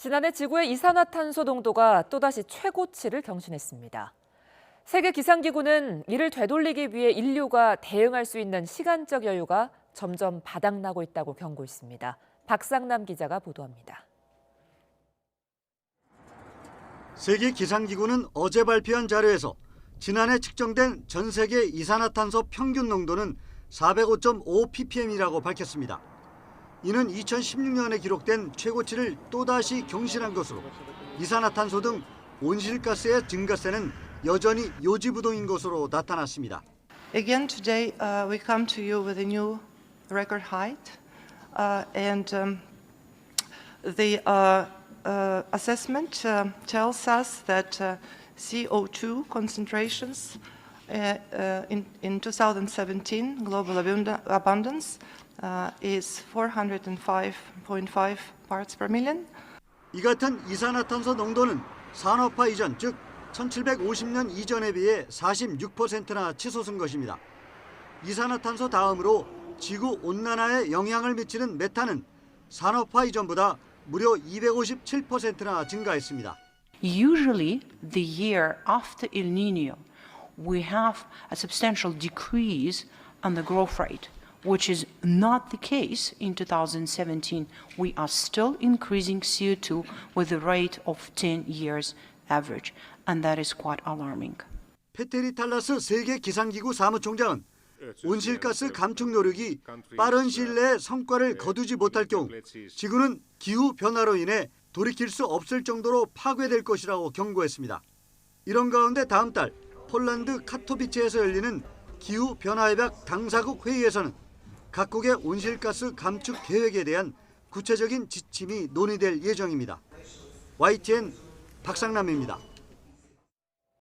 지난해 지구의 이산화탄소 농도가 또다시 최고치를 경신했습니다. 세계 기상기구는 이를 되돌리기 위해 인류가 대응할 수 있는 시간적 여유가 점점 바닥나고 있다고 경고했습니다. 박상남 기자가 보도합니다. 세계 기상기구는 어제 발표한 자료에서 지난해 측정된 전 세계 이산화탄소 평균 농도는 405 ppm이라고 밝혔습니다. 이는 2016년에 기록된 최고치를 또다시 경신한 것으로 이산화탄소 등 온실가스의 증가세는 여전히 요지부동인 것으로 나타났습니다. Again, today uh, we come to you with a new record height, uh, and um, the uh, uh, assessment uh, tells us that uh, CO2 concentrations uh, uh, in, in 2017, global abunda- abundance, uh, is 405.5 parts per million. 이 같은 이산화탄소 농도는 산업화 이전 즉 1750년 이전에 비해 46%나 치솟은 것입니다. 이산화탄소 다음으로 지구 온난화에 영향을 미치는 메탄은 산업화 이전보다 무려 257%나 증가했습니다. Usually, the year after El Nino, we have a substantial decrease on the growth rate, which is not the case in 2017. We are still increasing CO2 with a rate of 10 years average, and that is quite alarming. 페테리 탈라스 세계 기상기구 사무총장은 온실가스 감축 노력이 빠른 시일 내에 성과를 거두지 못할 경우 지구는 기후 변화로 인해 돌이킬 수 없을 정도로 파괴될 것이라고 경고했습니다. 이런 가운데 다음 달 폴란드 카토비체에서 열리는 기후 변화 협약 당사국 회의에서는 각국의 온실가스 감축 계획에 대한 구체적인 지침이 논의될 예정입니다. YTN 박상남입니다.